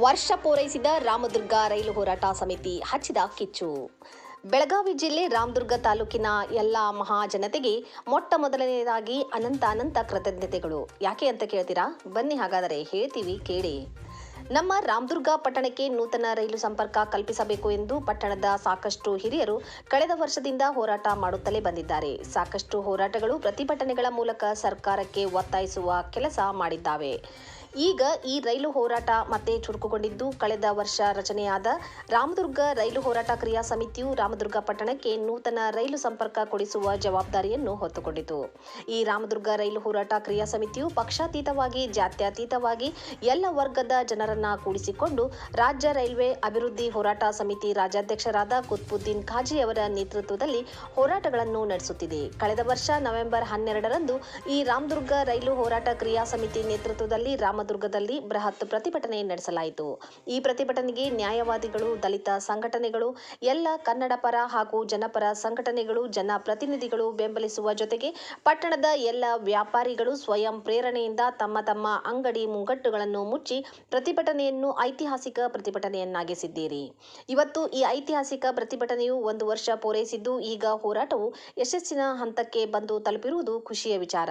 ವರ್ಷ ಪೂರೈಸಿದ ರಾಮದುರ್ಗ ರೈಲು ಹೋರಾಟ ಸಮಿತಿ ಹಚ್ಚಿದ ಕಿಚ್ಚು. ಬೆಳಗಾವಿ ಜಿಲ್ಲೆ ರಾಮದುರ್ಗ ತಾಲೂಕಿನ ಎಲ್ಲ ಮಹಾಜನತೆಗೆ ಮೊಟ್ಟ ಮೊದಲನೆಯದಾಗಿ ಅನಂತ ಅನಂತ ಕೃತಜ್ಞತೆಗಳು. ಯಾಕೆ ಅಂತ ಕೇಳ್ತೀರಾ? ಬನ್ನಿ ಹಾಗಾದರೆ ಹೇಳ್ತೀವಿ ಕೇಳಿ. ನಮ್ಮ ರಾಮದುರ್ಗ ಪಟ್ಟಣಕ್ಕೆ ನೂತನ ರೈಲು ಸಂಪರ್ಕ ಕಲ್ಪಿಸಬೇಕು ಎಂದು ಪಟ್ಟಣದ ಸಾಕಷ್ಟು ಹಿರಿಯರು ಕಳೆದ ವರ್ಷದಿಂದ ಹೋರಾಟ ಮಾಡುತ್ತಲೇ ಬಂದಿದ್ದಾರೆ. ಸಾಕಷ್ಟು ಹೋರಾಟಗಳು ಪ್ರತಿಭಟನೆಗಳ ಮೂಲಕ ಸರ್ಕಾರಕ್ಕೆ ಒತ್ತಾಯಿಸುವ ಕೆಲಸ ಮಾಡಿದ್ದಾವೆ. ಈಗ ಈ ರೈಲು ಹೋರಾಟ ಮತ್ತೆ ಚುರುಕುಗೊಂಡಿದ್ದು ಕಳೆದ ವರ್ಷ ರಚನೆಯಾದ ರಾಮದುರ್ಗ ರೈಲು ಹೋರಾಟ ಕ್ರಿಯಾ ಸಮಿತಿಯು ರಾಮದುರ್ಗ ಪಟ್ಟಣಕ್ಕೆ ನೂತನ ರೈಲು ಸಂಪರ್ಕ ಕೊಡಿಸುವ ಜವಾಬ್ದಾರಿಯನ್ನು ಹೊತ್ತುಕೊಂಡಿತು. ಈ ರಾಮದುರ್ಗ ರೈಲು ಹೋರಾಟ ಕ್ರಿಯಾ ಸಮಿತಿಯು ಪಕ್ಷಾತೀತವಾಗಿ, ಜಾತ್ಯತೀತವಾಗಿ ಎಲ್ಲ ವರ್ಗದ ಜನರನ್ನ ಕೂಡಿಸಿಕೊಂಡು ರಾಜ್ಯ ರೈಲ್ವೆ ಅಭಿವೃದ್ಧಿ ಹೋರಾಟ ಸಮಿತಿ ರಾಜ್ಯಾಧ್ಯಕ್ಷರಾದ ಕುತ್ಬುದ್ದೀನ್ ಖಾಜಿ ಅವರ ನೇತೃತ್ವದಲ್ಲಿ ಹೋರಾಟಗಳನ್ನು ನಡೆಸುತ್ತಿದೆ. ಕಳೆದ ವರ್ಷ ನವೆಂಬರ್ ಹನ್ನೆರಡರಂದು ಈ ರಾಮದುರ್ಗ ರೈಲು ಹೋರಾಟ ಕ್ರಿಯಾ ಸಮಿತಿ ನೇತೃತ್ವದಲ್ಲಿ ರಾಮದುರ್ಗದಲ್ಲಿ ಬೃಹತ್ ಪ್ರತಿಭಟನೆ ನಡೆಸಲಾಯಿತು. ಈ ಪ್ರತಿಭಟನೆಗೆ ನ್ಯಾಯವಾದಿಗಳು, ದಲಿತ ಸಂಘಟನೆಗಳು, ಎಲ್ಲ ಕನ್ನಡ ಪರ ಹಾಗೂ ಜನಪರ ಸಂಘಟನೆಗಳು, ಜನಪ್ರತಿನಿಧಿಗಳು ಬೆಂಬಲಿಸುವ ಜೊತೆಗೆ ಪಟ್ಟಣದ ಎಲ್ಲ ವ್ಯಾಪಾರಿಗಳು ಸ್ವಯಂ ಪ್ರೇರಣೆಯಿಂದ ತಮ್ಮ ತಮ್ಮ ಅಂಗಡಿ ಮುಂಗಟ್ಟುಗಳನ್ನು ಮುಚ್ಚಿ ಪ್ರತಿಭಟನೆಯನ್ನು ಐತಿಹಾಸಿಕ ಪ್ರತಿಭಟನೆಯನ್ನಾಗಿಸಿದ್ದೀರಿ. ಇವತ್ತು ಈ ಐತಿಹಾಸಿಕ ಪ್ರತಿಭಟನೆಯು ಒಂದು ವರ್ಷ ಪೂರೈಸಿದ್ದು ಈಗ ಹೋರಾಟವು ಯಶಸ್ಸಿನ ಹಂತಕ್ಕೆ ಬಂದು ತಲುಪಿರುವುದು ಖುಷಿಯ ವಿಚಾರ.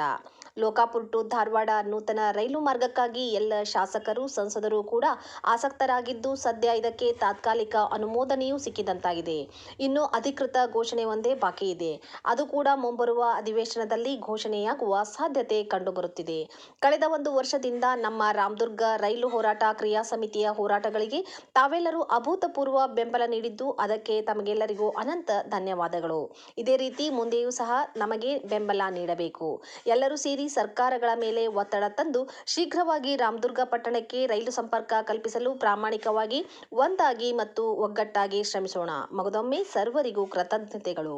ಲೋಕಾಪುರ್ ಟು ಧಾರವಾಡ ನೂತನ ರೈಲು ಮಾರ್ಗಕ್ಕಾಗಿ ಎಲ್ಲ ಶಾಸಕರು, ಸಂಸದರು ಕೂಡ ಆಸಕ್ತರಾಗಿದ್ದು ಸದ್ಯ ಇದಕ್ಕೆ ತಾತ್ಕಾಲಿಕ ಅನುಮೋದನೆಯೂ ಸಿಕ್ಕಿದಂತಾಗಿದೆ. ಇನ್ನು ಅಧಿಕೃತ ಘೋಷಣೆ ಒಂದೇ ಬಾಕಿ ಇದೆ. ಅದು ಕೂಡ ಮುಂಬರುವ ಅಧಿವೇಶನದಲ್ಲಿ ಘೋಷಣೆಯಾಗುವ ಸಾಧ್ಯತೆ ಕಂಡುಬರುತ್ತಿದೆ. ಕಳೆದ ಒಂದು ವರ್ಷದಿಂದ ನಮ್ಮ ರಾಮದುರ್ಗ ರೈಲು ಹೋರಾಟ ಕ್ರಿಯಾ ಸಮಿತಿಯ ಹೋರಾಟಗಳಿಗೆ ತಾವೆಲ್ಲರೂ ಅಭೂತಪೂರ್ವ ಬೆಂಬಲ ನೀಡಿದ್ದು ಅದಕ್ಕೆ ತಮಗೆಲ್ಲರಿಗೂ ಅನಂತ ಧನ್ಯವಾದಗಳು. ಇದೇ ರೀತಿ ಮುಂದೆಯೂ ಸಹ ನಮಗೆ ಬೆಂಬಲ ನೀಡಬೇಕು. ಎಲ್ಲರೂ ಸೇರಿ ಸರ್ಕಾರಗಳ ಮೇಲೆ ಒತ್ತಡ ತಂದು ಶೀಘ್ರವಾಗಿ ರಾಮದುರ್ಗ ಪಟ್ಟಣಕ್ಕೆ ರೈಲು ಸಂಪರ್ಕ ಕಲ್ಪಿಸಲು ಪ್ರಾಮಾಣಿಕವಾಗಿ ಒಂದಾಗಿ ಮತ್ತು ಒಗ್ಗಟ್ಟಾಗಿ ಶ್ರಮಿಸೋಣ. ಮಗದೊಮ್ಮೆ ಸರ್ವರಿಗೂ ಕೃತಜ್ಞತೆಗಳು.